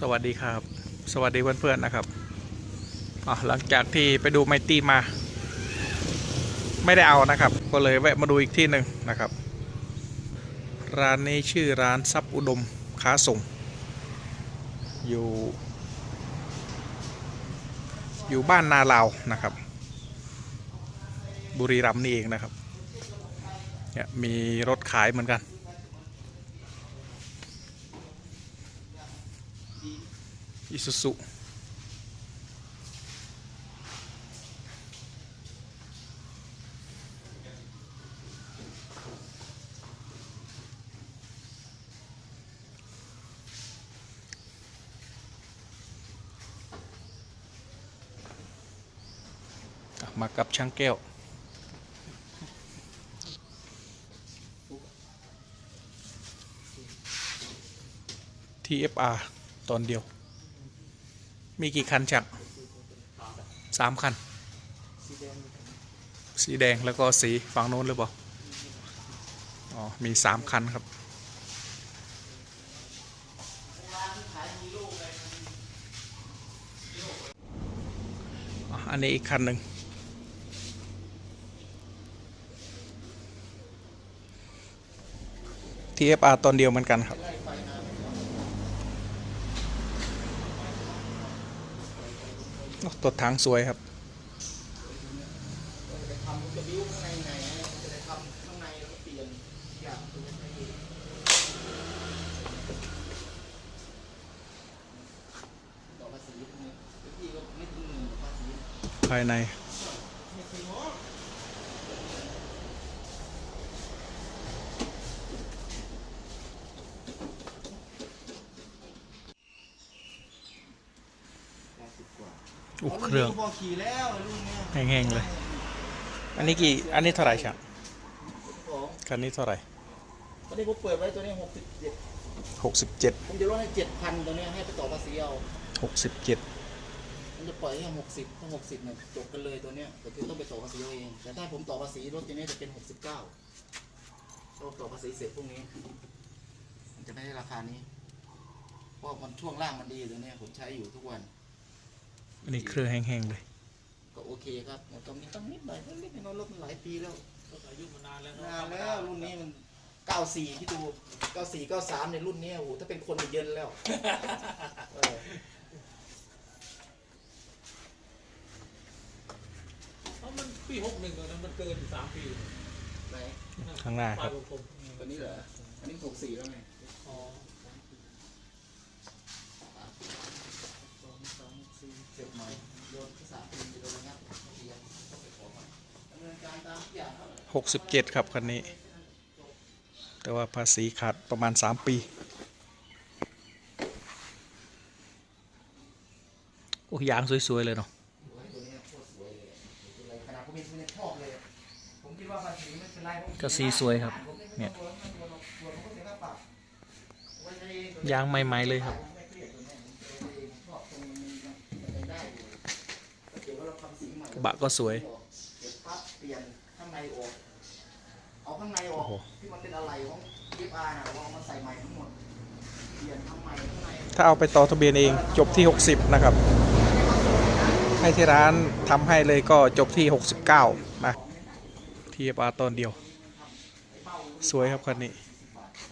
สวัสดีครับ สวัสดีเพื่อนๆนะครับหลังจากที่ไปดูไมตี้มา ไม่ได้เอานะครับ ก็เลยแวะมาดูอีกที่หนึ่งนะครับ ร้านนี้ชื่อร้านซับอุดมค้าส่ง อยู่ อยู่บ้านนาลาวนะครับ บุรีรัมย์นี่เองนะครับเนี่ยมีรถขายเหมือนกัน อิซูซุมากับช่างแก้ว TFR ตอนเดียว มีกี่คันจักสามคัน สีแดงแล้วก็สีฝั่งโน้นหรือเปล่า อ๋อ มีสามคันครับ อันนี้อีกคันหนึ่ง TFR ตอนเดียวเหมือนกันครับ นอย่างตัวนี้ต่อภาษีพวกนี้พี่ก็ไม่ถึงหมื่นภาษีภายใน ไม่ถึงหรอก อุเค รื่องพอขี่แล้วรุ่นเนี้ยแห้งๆเลย อันนี้กี่ อันนี้เท่าไหร่ครับของคันนี้เท่าไหร่ตอนนี้ผมเปิดไว้ตัวนี้หกสิบเจ็ดหกสิบเจ็ดผมจะลดให้เจ็ดพันตัวเนี้ยให้ไปต่อภาษีเอาหกสิบเจ็ดผมจะปล่อยให้หกสิบถ้าหกสิบเนี่ยจบกันเลยตัวเนี้ยแต่คือต้องไปต่อภาษีเอาเองแต่ถ้าผมต่อภาษีรถตัวเนี้ยจะเป็นหกสิบเก้าต้องต่อภาษีเสร็จพวกนี้ มันจะไม่ได้ราคานี้ เพราะมันช่วงล่างมันดีตัวเนี้ยผมใช้อยู่ทุกวัน อันนี้เครื่องแห้งๆเลย ก็โอเคครับแต่ต้องมีต้องนิดหน่อยนิดหน่อยรถมันหลายปีแล้วอายุมานานแล้วนานแล้วรุ่นนี้มันเก้าสี่ที่ดูเก้าสี่เก้าสามในรุ่นเนี้ยโอ้โหถ้าเป็นคนมันเย็นแล้วเออเพราะมันปีหกหนึ่งนะมันเกินสามปีไหนข้างหน้าครับปลยผมตัวนี้เหรออันนี้หกสี่แล้วไง อ๋อ เสร็จใหม่โยนสามปีไปโดนงับเรียนต้องไปขอใหม่ดำเนินการตามทุกอย่างครับหกสิบเจ็ดครับคันนี้ แต่ว่าภาษีขาดประมาณสามปี โอ้ยางสวย ๆ เลยเนาะโอ้ตัวนี้โคตรสวยเลยอะไรขนาดผมเองผมยังชอบเลย ผมคิดว่าภาษีไม่เป็นไรผมก็สีสวยครับ เนี่ยต้องกลัวไม่ต้องกลัวผมก็เสียค่าปรับไว้ใช้เองยางใหม่ ๆ เลยครับ ผมไม่ บะก็สวยเดี๋ยวปั๊บเปลี่ยนข้างในออกเอาข้างในออกโอ้โหที่มันเป็นอะไรของ FR น่ะเราเอามาใส่ใหม่ทั้งหมดเปลี่ยนทำใหม่ข้างในถ้าเอาไปต่อทะเบียนเองจบที่ 60 นะครับ ให้ที่ร้านทำให้เลยก็จบที่ 69 นะ TFR ตอนเดียว สวยครับคันนี้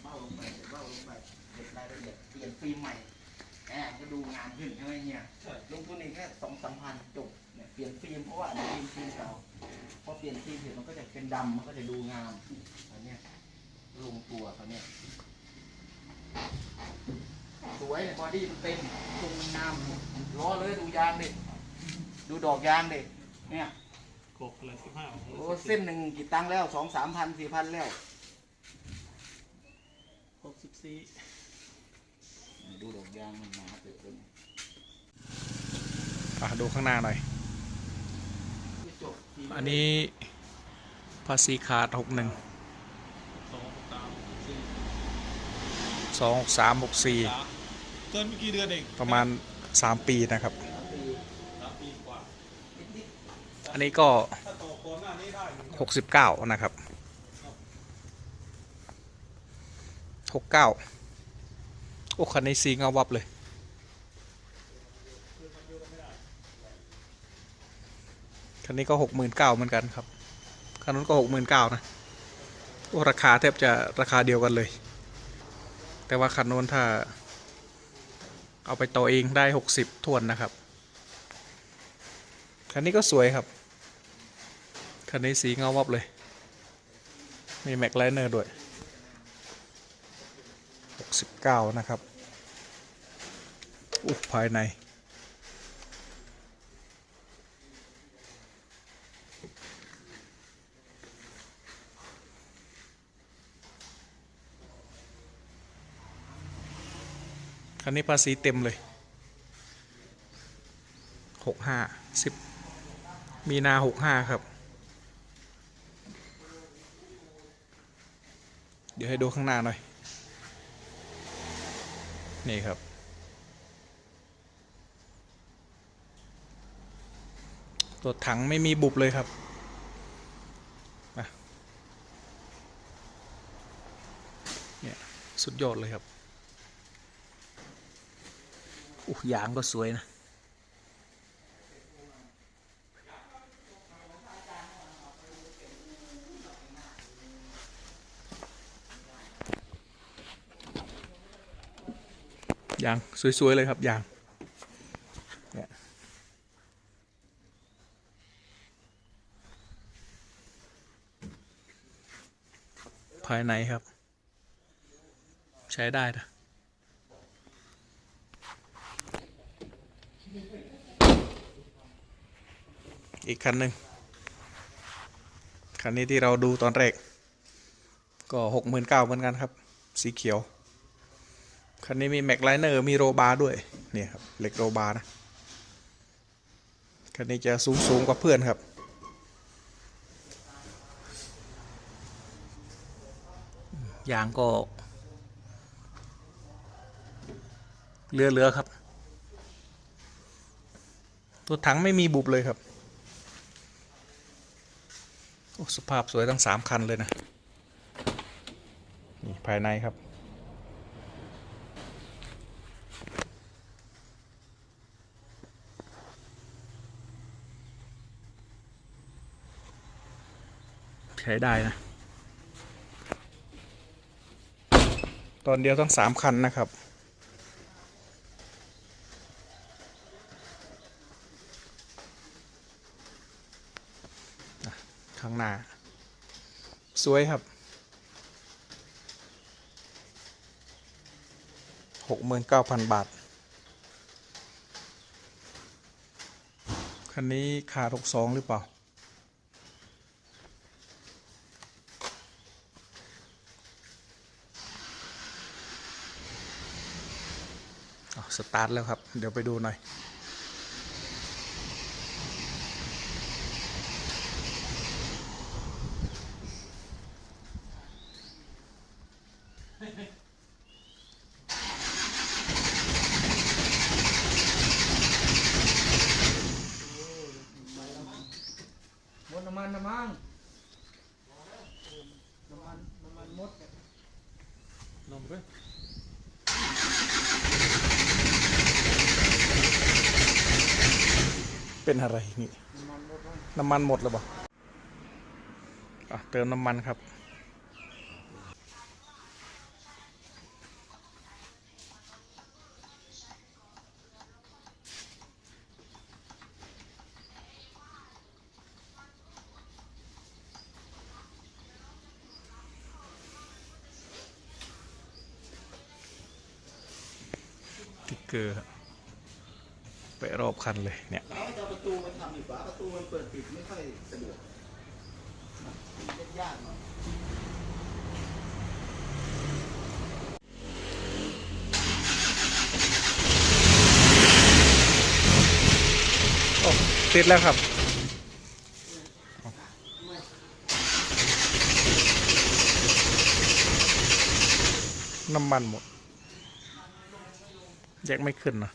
เบ้าลงไปเบ้าลงไปเก็บรายละเอียดเปลี่ยนฟิล์มใหม่แอบก็ดูงานขึ้นใช่ไหมเนี่ยลงทุนเองแค่สองสามพันจบ เนี่ยเปลี่ยนฟิล์มเพราะว่าอันนี้ฟิล์มเก่าพอเปลี่ยนฟิล์มเสร็จมันก็จะเป็นดำมันก็จะดูงามอันเนี้ยลงตัวเขาเนี่ยสวยเนี่ยบอดี้มันเต็มตรงมันงามล้อเลยดูยางดิดูดอกยางดิเนี่ยกบเลยสิบห้าโอ้เส้นหนึ่งกี่ตังค์แล้วสองสามพันสี่พันแล้วหกสิบสี่ดูดอกยางมันหนาเตอะเลยอะดูข้างหน้าหน่อยจบที อันนี้ภาษีขาด61สองสามสี่2 3 6สามเกินไม่กี่เดือนเอง4ประมาณ3ปีนะครับปีสามปีกว่านิดอันนี้ก็ถ้าต่อก่อนหน้านี้ได้อยู่69นะครับ69โอ้คันนี้สีเงาวับเลย คันนี้ก็หกหมื่นเก้าเหมือนกันครับ คันนู้นก็หกหมื่นเก้านะราคาแทบจะราคาเดียวกันเลย แต่ว่าคันนู้นถ้า เอาไปต่อเองได้หกสิบทวนนะครับ คันนี้ก็สวยครับ คันนี้สีเงาวับเลย มีแม็กไลเนอร์ด้วย69นะครับอุ๊ยภายใน คันนี้ภาษีเต็มเลย65 10มีนา65ครับ เดี๋ยวให้ดูข้างหน้าหน่อย นี่ครับ ตัวถังไม่มีบุบเลยครับเนี่ยสุดยอดเลยครับ อู้ยางก็สวยนะยางสวย ๆ เลยครับยางเนี่ยภายในครับ ใช้ได้นะ อีกคันหนึ่งคันนี้ที่เราดูตอนแรก ก็หกหมื่นเก้าเหมือนกันครับ สีเขียว คันนี้มีแม็กไลเนอร์มีโรบาร์ด้วยเนี่ยครับเหล็กโรบาร์นะ คันนี้จะสูงสูงกว่าเพื่อนครับ ยางก็เรือเรือครับ ตัวถังไม่มีบุบเลยครับ โอ้สภาพสวยทั้งสามคันเลยนะ นี่ ภายในครับ ใช้ได้นะ ตอนเดียวทั้งสามคันนะครับ อะข้างหน้า สวยครับหกหมื่นเก้าพันบาท คันนี้ขาดหกสองหรือเปล่าสตาร์ทแล้วครับ เดี๋ยวไปดูหน่อยำมันน้ำมันน้ำมันน้ำมันหมดนมด้วยเป็นอะไรนี่ น้ำมันหมดแล้วบ่อะเติมน้ำมันครับ เกอร์ครับไปรอบคันเลยเนี่ยเราจะเอาประตูมาทำดีกว่าประตูมันเปิดปิดไม่ค่อยสะดวกเล่นยากหน่อยโอ้ติดแล้วครับ น้ำมันหมด แยกไม่ขึ้นนะ